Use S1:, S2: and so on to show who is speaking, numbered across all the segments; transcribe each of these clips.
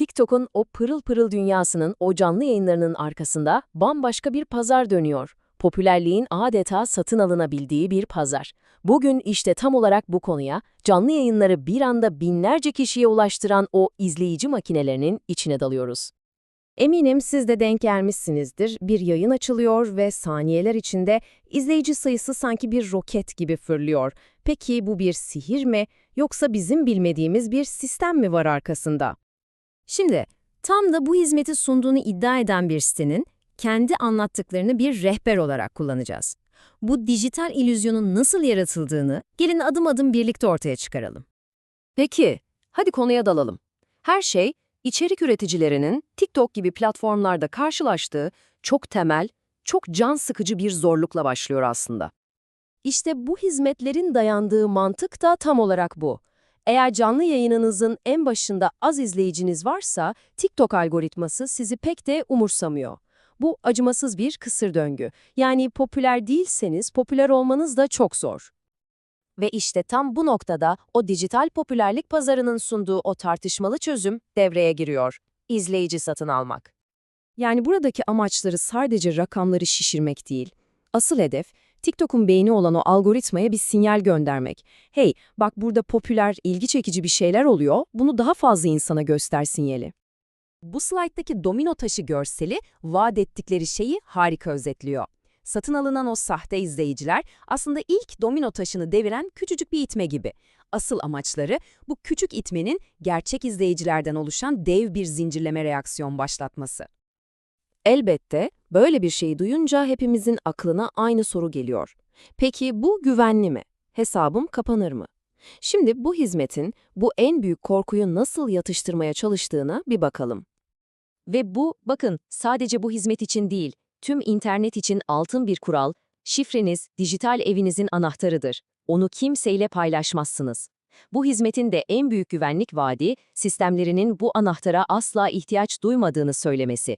S1: TikTok'un o pırıl pırıl dünyasının, o canlı yayınlarının arkasında bambaşka bir pazar dönüyor. Popülerliğin adeta satın alınabildiği bir pazar. Bugün işte tam olarak bu konuya, canlı yayınları bir anda binlerce kişiye ulaştıran o izleyici makinelerinin içine dalıyoruz. Eminim siz de denk gelmişsinizdir. Bir yayın açılıyor ve saniyeler içinde izleyici sayısı sanki bir roket gibi fırlıyor. Peki bu bir sihir mi yoksa bizim bilmediğimiz bir sistem mi var arkasında? Şimdi tam da bu hizmeti sunduğunu iddia eden bir sitenin kendi anlattıklarını bir rehber olarak kullanacağız. Bu dijital illüzyonun nasıl yaratıldığını gelin adım adım birlikte ortaya çıkaralım. Peki, hadi konuya dalalım. Her şey içerik üreticilerinin TikTok gibi platformlarda karşılaştığı çok temel, çok can sıkıcı bir zorlukla başlıyor aslında. İşte bu hizmetlerin dayandığı mantık da tam olarak bu. Eğer canlı yayınınızın en başında az izleyiciniz varsa, TikTok algoritması sizi pek de umursamıyor. Bu acımasız bir kısır döngü. Yani popüler değilseniz popüler olmanız da çok zor. Ve işte tam bu noktada o dijital popülerlik pazarının sunduğu o tartışmalı çözüm devreye giriyor. İzleyici satın almak. Yani buradaki amaçları sadece rakamları şişirmek değil. Asıl hedef, TikTok'un beyni olan o algoritmaya bir sinyal göndermek. Hey, bak burada popüler, ilgi çekici bir şeyler oluyor, bunu daha fazla insana göster sinyali. Bu slayttaki domino taşı görseli vaat ettikleri şeyi harika özetliyor. Satın alınan o sahte izleyiciler aslında ilk domino taşını deviren küçücük bir itme gibi. Asıl amaçları bu küçük itmenin gerçek izleyicilerden oluşan dev bir zincirleme reaksiyon başlatması. Elbette böyle bir şeyi duyunca hepimizin aklına aynı soru geliyor. Peki bu güvenli mi? Hesabım kapanır mı? Şimdi bu hizmetin bu en büyük korkuyu nasıl yatıştırmaya çalıştığına bir bakalım. Ve bu, bakın, sadece bu hizmet için değil, tüm internet için altın bir kural, şifreniz dijital evinizin anahtarıdır. Onu kimseyle paylaşmazsınız. Bu hizmetin de en büyük güvenlik vaadi, sistemlerinin bu anahtara asla ihtiyaç duymadığını söylemesi.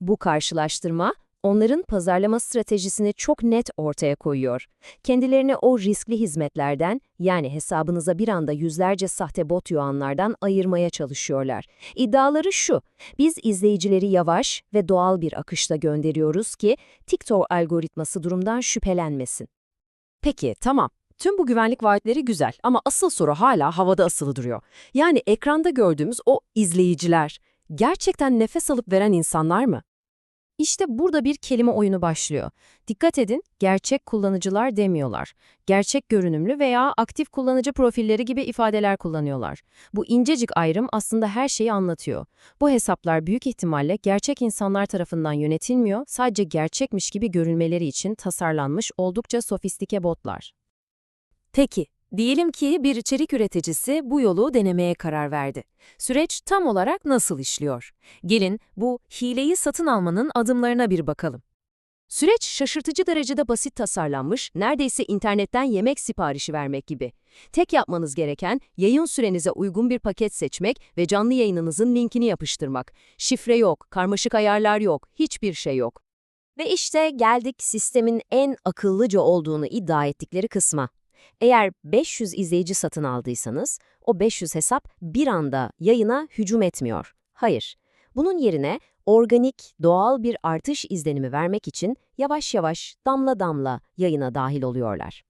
S1: Bu karşılaştırma, onların pazarlama stratejisini çok net ortaya koyuyor. Kendilerini o riskli hizmetlerden, yani hesabınıza bir anda yüzlerce sahte bot yuanlardan ayırmaya çalışıyorlar. İddiaları şu, biz izleyicileri yavaş ve doğal bir akışta gönderiyoruz ki TikTok algoritması durumdan şüphelenmesin. Peki, tamam. Tüm bu güvenlik vaatleri güzel ama asıl soru hala havada asılı duruyor. Yani ekranda gördüğümüz o izleyiciler, gerçekten nefes alıp veren insanlar mı? İşte burada bir kelime oyunu başlıyor. Dikkat edin, gerçek kullanıcılar demiyorlar. Gerçek görünümlü veya aktif kullanıcı profilleri gibi ifadeler kullanıyorlar. Bu incecik ayrım aslında her şeyi anlatıyor. Bu hesaplar büyük ihtimalle gerçek insanlar tarafından yönetilmiyor, sadece gerçekmiş gibi görünmeleri için tasarlanmış oldukça sofistike botlar. Peki, diyelim ki bir içerik üreticisi bu yolu denemeye karar verdi. Süreç tam olarak nasıl işliyor? Gelin bu hileyi satın almanın adımlarına bir bakalım. Süreç şaşırtıcı derecede basit tasarlanmış, neredeyse internetten yemek siparişi vermek gibi. Tek yapmanız gereken yayın sürenize uygun bir paket seçmek ve canlı yayınınızın linkini yapıştırmak. Şifre yok, karmaşık ayarlar yok, hiçbir şey yok. Ve işte geldik sistemin en akıllıca olduğunu iddia ettikleri kısma. Eğer 500 izleyici satın aldıysanız, o 500 hesap bir anda yayına hücum etmiyor. Hayır, bunun yerine organik, doğal bir artış izlenimi vermek için yavaş yavaş, damla damla yayına dahil oluyorlar.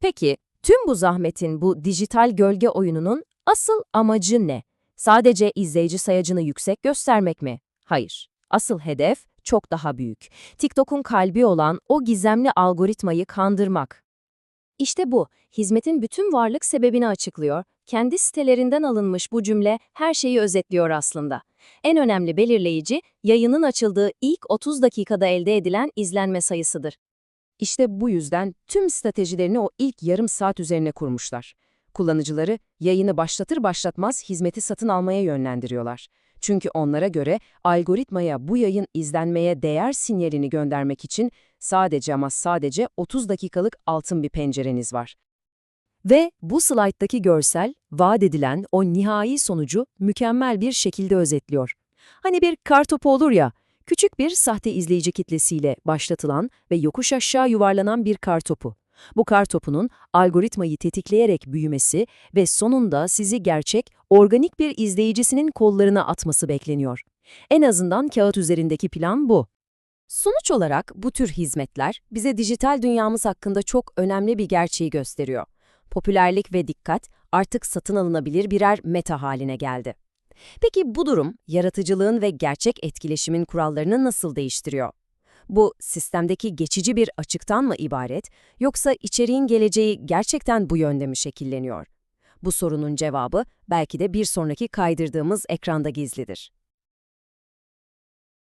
S1: Peki, tüm bu zahmetin, bu dijital gölge oyununun asıl amacı ne? Sadece izleyici sayacını yüksek göstermek mi? Hayır. Asıl hedef çok daha büyük. TikTok'un kalbi olan o gizemli algoritmayı kandırmak. İşte bu, hizmetin bütün varlık sebebini açıklıyor. Kendi sitelerinden alınmış bu cümle her şeyi özetliyor aslında. En önemli belirleyici, yayının açıldığı ilk 30 dakikada elde edilen izlenme sayısıdır. İşte bu yüzden tüm stratejilerini o ilk yarım saat üzerine kurmuşlar. Kullanıcıları yayını başlatır başlatmaz hizmeti satın almaya yönlendiriyorlar. Çünkü onlara göre algoritmaya bu yayın izlenmeye değer sinyalini göndermek için sadece ama sadece 30 dakikalık altın bir pencereniz var. Ve bu slayttaki görsel, vaat edilen o nihai sonucu mükemmel bir şekilde özetliyor. Hani bir kartopu olur ya, küçük bir sahte izleyici kitlesiyle başlatılan ve yokuş aşağı yuvarlanan bir kartopu. Bu kartopunun algoritmayı tetikleyerek büyümesi ve sonunda sizi gerçek, organik bir izleyicisinin kollarına atması bekleniyor. En azından kağıt üzerindeki plan bu. Sonuç olarak bu tür hizmetler bize dijital dünyamız hakkında çok önemli bir gerçeği gösteriyor. Popülerlik ve dikkat artık satın alınabilir birer meta haline geldi. Peki bu durum yaratıcılığın ve gerçek etkileşimin kurallarını nasıl değiştiriyor? Bu sistemdeki geçici bir açıktan mı ibaret yoksa içeriğin geleceği gerçekten bu yönde mi şekilleniyor? Bu sorunun cevabı belki de bir sonraki kaydırdığımız ekranda gizlidir.